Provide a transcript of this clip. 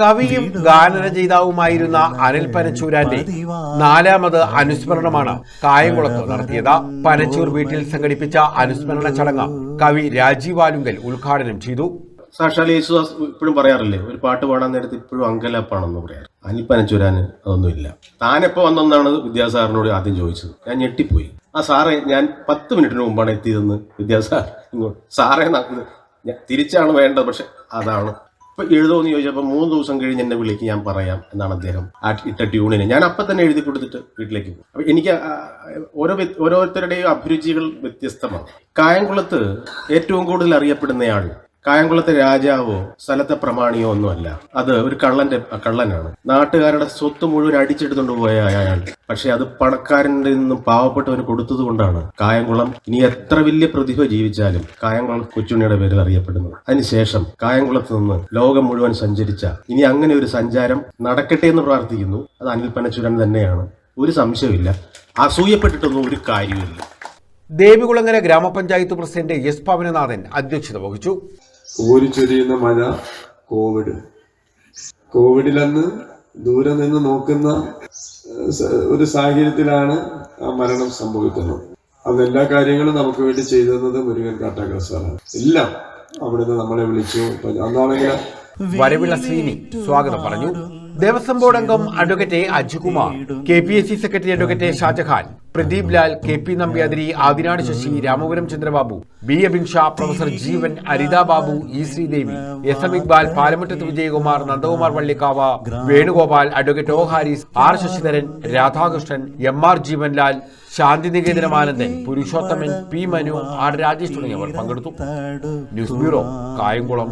കവിയും ഗാനരചയിതാവുമായിരുന്ന അനിൽ പനച്ചൂരാന്റെ നാലാമത് അനുസ്മരണമാണ് കായംകുളത്ത് നടത്തിയത്. പനച്ചൂർ വീട്ടിൽ സംഘടിപ്പിച്ച അനുസ്മരണ ചടങ്ങ് കവി രാജീവ് ആലുങ്കൽ ഉദ്ഘാടനം ചെയ്തു. സാക്ഷാൽ യേശുദാസ് ഇപ്പോഴും പറയാറില്ലേ ഒരു പാട്ട് പാടാൻ നേരത്ത് ഇപ്പോഴും അങ്കലാപ്പാണെന്ന് പറയാറ് അനിൽ പനച്ചൂരാന് അതൊന്നുമില്ല. താനെപ്പോ വന്നെന്നാണ് വിദ്യാസാറിനോട് ആദ്യം ചോദിച്ചത്. ഞാൻ ഞെട്ടിപ്പോയി. ആ സാറേ ഞാൻ പത്ത് മിനിറ്റിന് മുമ്പാണ് എത്തിയതെന്ന് വിദ്യാസാർ ഇങ്ങോട്ട്. സാറേ തിരിച്ചാണ് വേണ്ടത് പക്ഷെ അതാണ് ഇപ്പൊ എഴുതോന്ന് ചോദിച്ചപ്പോൾ മൂന്ന് ദിവസം കഴിഞ്ഞ് എന്നെ വിളിക്ക് ഞാൻ പറയാം എന്നാണ് അദ്ദേഹം ആ ഇട്ട ട്യൂണിന്. ഞാൻ അപ്പം തന്നെ എഴുതി കൊടുത്തിട്ട് വീട്ടിലേക്ക് പോകും. അപ്പൊ എനിക്ക് ഓരോ ഓരോരുത്തരുടെയും അഭിരുചികൾ വ്യത്യസ്തമാണ്. കായംകുളത്ത് ഏറ്റവും കൂടുതൽ അറിയപ്പെടുന്നയാൾ കായംകുളത്തെ രാജാവോ സ്ഥലത്തെ പ്രമാണിയോ ഒന്നുമല്ല. അത് ഒരു കള്ളന്റെ കള്ളനാണ്. നാട്ടുകാരുടെ സ്വത്ത് മുഴുവൻ അടിച്ചെടുത്തുകൊണ്ട് പോയ അയാൾ. പക്ഷെ അത് പണക്കാരന്റെ നിന്നും പാവപ്പെട്ടവന് കൊടുത്തത് കൊണ്ടാണ് കായംകുളം ഇനി എത്ര വലിയ പ്രതിഭ ജീവിച്ചാലും കായംകുളം കൊച്ചുണ്ണിയുടെ പേരിൽ അറിയപ്പെടുന്നത് അതിനുശേഷം കായംകുളത്ത് നിന്ന് ലോകം മുഴുവൻ സഞ്ചരിച്ച ഇനി അങ്ങനെ ഒരു സഞ്ചാരം നടക്കട്ടെ എന്ന് പ്രാർത്ഥിക്കുന്നു. അത് അനിൽ പനച്ചുരൻ തന്നെയാണ്. ഒരു സംശയമില്ല അസൂയപ്പെട്ടിട്ടൊന്നും ഒരു കാര്യമില്ല ദേവികുളങ്ങര ഗ്രാമപഞ്ചായത്ത് പ്രസിഡന്റ് എസ് പവനനാഥൻ അധ്യക്ഷത വഹിച്ചു. കോരിച്ചൊരിയുന്ന മഴ കോവിഡ്. കോവിഡിലന്ന് ദൂരെ നിന്ന് നോക്കുന്ന ഒരു സാഹചര്യത്തിലാണ് ആ മരണം സംഭവിക്കുന്നത്. അന്ന് എല്ലാ കാര്യങ്ങളും നമുക്ക് വേണ്ടി ചെയ്തത് മുരുകൻ കാട്ടാക്കര സാറാണ്. എല്ലാം അവിടുന്ന് നമ്മളെ വിളിച്ചു. അന്നാണെങ്കിൽ വരവിള ശ്രീനി സ്വാഗതം പറഞ്ഞു. ദേവസ്വം ബോർഡ് അംഗം advocate Ajikumar K P S C secretary advocate Shajahan Pradeep Lal K P Nambyathiri Adinad Sasi Ramapuram Chandrababu B Abin Sha professor Jeevan Aritha Babu E Sreedevi S M Iqbal Palamuttathu Vijayakumar Nandakumar Vallikkavu Venugopal advocate O Haris R Sasidharan Radhakrishnan M R Jeevanlal ശാന്തിനികേതനമാനന്ദൻ Purushothaman P Manu R Rajesh തുടങ്ങിയവർ പങ്കെടുത്തു. News bureau Kayamkulam.